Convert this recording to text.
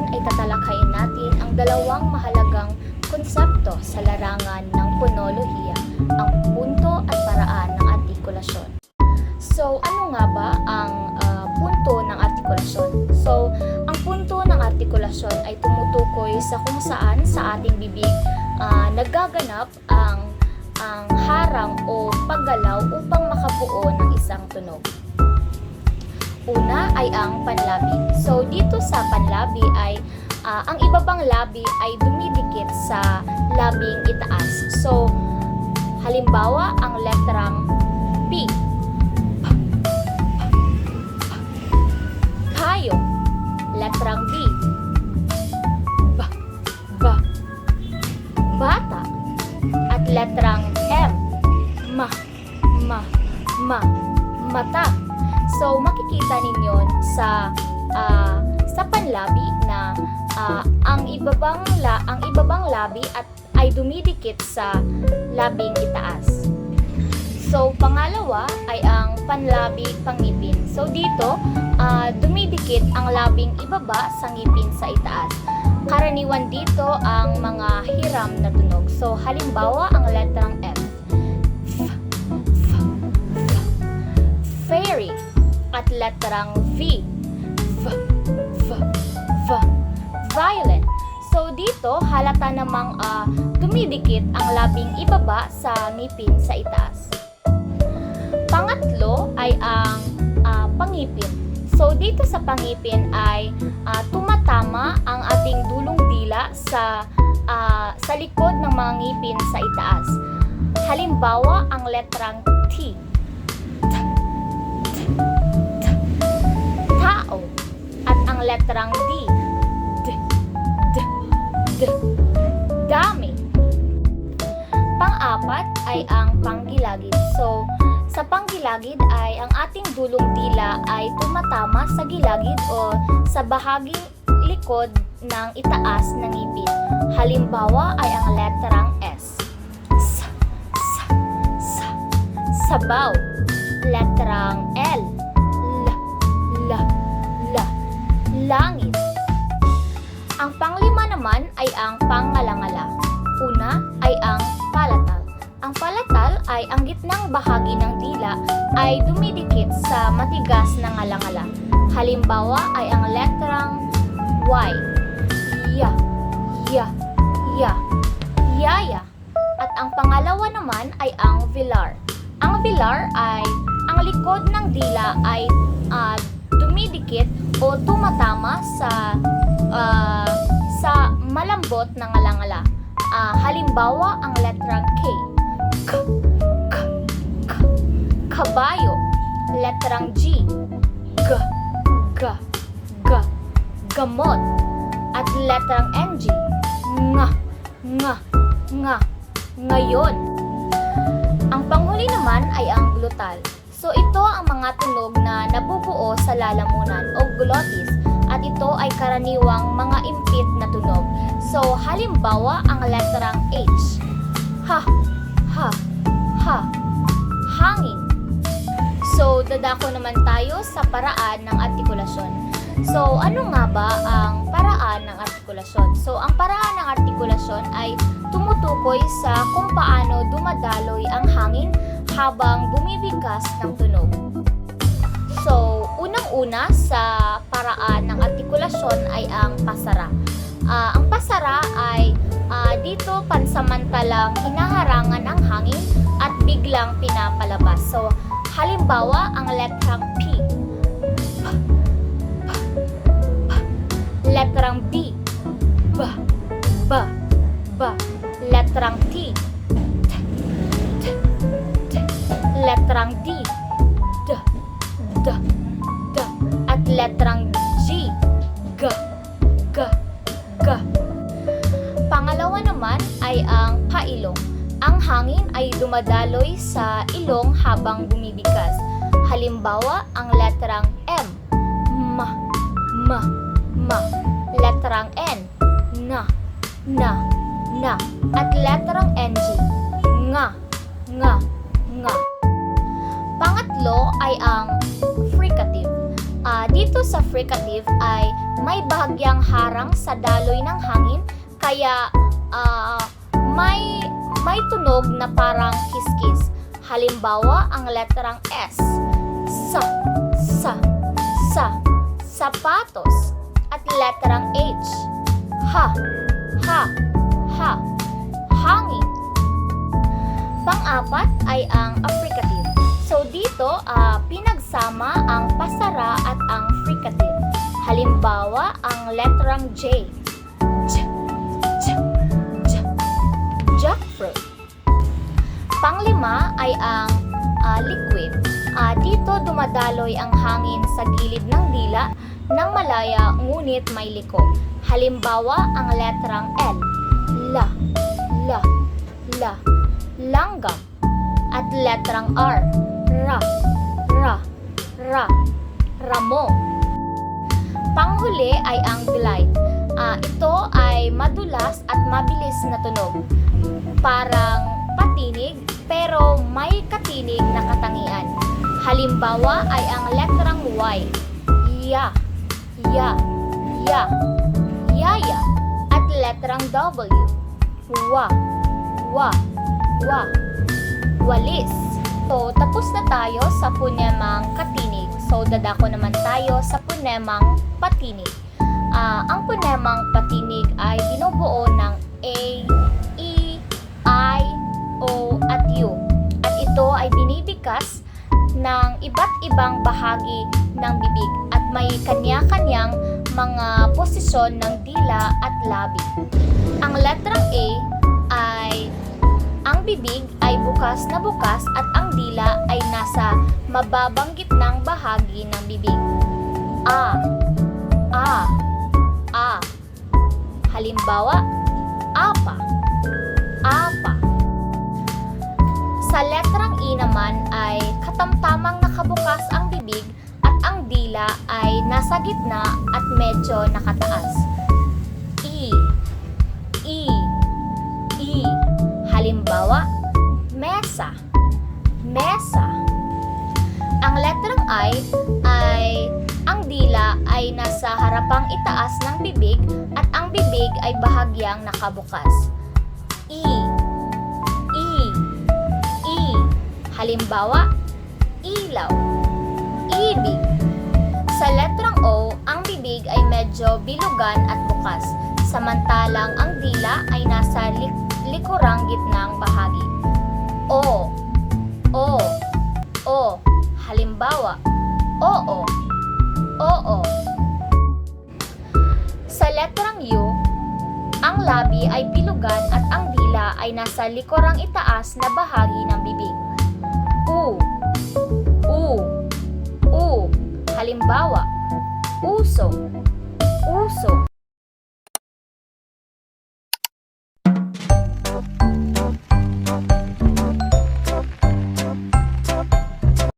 Ngayon ay tatalakayin natin ang dalawang mahalagang konsepto sa larangan ng ponolohiya, ang punto at paraan ng artikulasyon. So, ano nga ba ang ah, punto ng artikulasyon? So, ang punto ng artikulasyon ay tumutukoy sa kung saan sa ating bibig ah, nagaganap ang ang harang o paggalaw upang makabuo ng isang tunog. Una ay ang panlabi. So dito sa panlabi ay ah, ang ibabang labi ay dumidikit sa labing itaas. So halimbawa ang letrang P. Payo. Letrang B. Ba. Ba. Bata. At letrang M. Ma. Ma. Ma. Mata. So makikita ninyo sa ah, sa panlabi na ah, ang ibabang la, ang ibabang labi at ay dumidikit sa labing itaas. So pangalawa ay ang panlabi pangipin. So dito ah, dumidikit ang labing ibaba sa ngipin sa itaas. Karaniwan dito ang mga hiram na tunog. So halimbawa ang letrang F. letrang V. V, V, V. Violent. So dito halata namang ah, dumidikit ang labing ibaba sa ngipin sa itaas. Pangatlo ay ang ah, pangipin. So dito sa pangipin ay ah, tumatama ang ating dulong dila sa ah, sa likod ng mga ngipin sa itaas. Halimbawa ang letrang T. letrang D. D. D. D. Dami. Pang-apat ay ang panggilagid. So, sa panggilagid ay ang ating dulong dila ay tumatama sa gilagid o sa bahaging likod ng itaas ng ngipin. Halimbawa ay ang letrang S. Sa, sa, sa, sabaw. Letrang L. matigas na ngalangala. Halimbawa ay ang letrang Y. Ya, ya, ya, yaya. At ang pangalawa naman ay ang vilar. Ang vilar ay ang likod ng dila ay ah, dumidikit o tumatama sa ah, sa malambot na ngalangala. Ah, halimbawa ang letrang K. K, K, K. Kabayo. Letrang G. G, G, G. Gamot. At letrang NG. Nga, nga, nga. Ngayon. Ang panghuli naman ay ang glutal. So ito ang mga tunog na nabubuo sa lalamunan o glottis at ito ay karaniwang mga impit na tunog. So halimbawa ang letrang H. Ha, ha, dadako naman tayo sa paraan ng artikulasyon. So ano nga ba ang paraan ng artikulasyon? So ang paraan ng artikulasyon ay tumutukoy sa kung paano dumadaloy ang hangin habang bumibigkas ng tunog. So, unang-una sa paraan ng artikulasyon ay ang pasara. Ah, ang pasara ay ah, dito pansamantalang hinaharangan ang hangin at biglang pinapalabas. So, halimbawa ang letrang P. Letrang B. B, B, B. Letrang T. T, T, T. Letrang D. D, D, D. At letrang dumadaloy sa ilong habang bumibigkas. Halimbawa, ang letrang M. Ma, ma, ma. Letrang N. Na, na, na. At letrang NG. Nga, nga, nga. Pangatlo ay ang fricative. Ah, dito sa fricative ay may bahagyang harang sa daloy ng hangin kaya ah, may may tunog na parang kiskis. Halimbawa, ang letrang S. Sa, sa, sa, sapatos. At letrang H. Ha, ha, ha, hangin. Pang-apat ay ang affricative. So dito, ah, pinagsama ang pasara at ang fricative. Halimbawa, ang letrang. J, jackfruit. Panglima ay ang ah, liquid. Ah, dito dumadaloy ang hangin sa gilid ng dila ng malaya ngunit may liko. Halimbawa, ang letrang L. La, la, la, langgam. At letrang R. Ra, ra, ra, ramo. Panghuli ay ang glide. Ah, ito ay madulas at mabilis na tunog. Parang patinig pero may katinig na katangian. Halimbawa ay ang letrang Y. Ya, ya, ya, yaya. At letrang W. Wa, wa, wa, walis. So, tapos na tayo sa punemang katinig. So, dadako naman tayo sa punemang patinig. Ah, ang punemang patinig ay binubuo ng A, E, I, O, at U. At ito ay binibigkas ng iba't ibang bahagi ng bibig at may kanya-kanyang mga posisyon ng dila at labi. Ang letrang A ay ang bibig ay bukas na bukas at ang dila ay nasa mababang gitnang bahagi ng bibig. A, A, A. Halimbawa, apa, apa. Sa letrang E naman ay katamtamang nakabukas ang bibig at ang dila ay nasa gitna at medyo nakataas. E, E, E. Halimbawa, mesa, mesa. Ang letrang I ay ang dila ay nasa harapang itaas ng bibig at ang bibig ay bahagyang nakabukas. E, E, E. Halimbawa, ilaw, ibig. Sa letrang O, ang bibig ay medyo bilugan at bukas, samantalang ang dila ay nasa lik- likurang gitnang bahagi. O, O, O. Halimbawa, oo, oo. Sa letrang U, ang labi ay bilugan at ang dila ay nasa likurang itaas na bahagi ng bibig. U, U, U. Halimbawa, uso,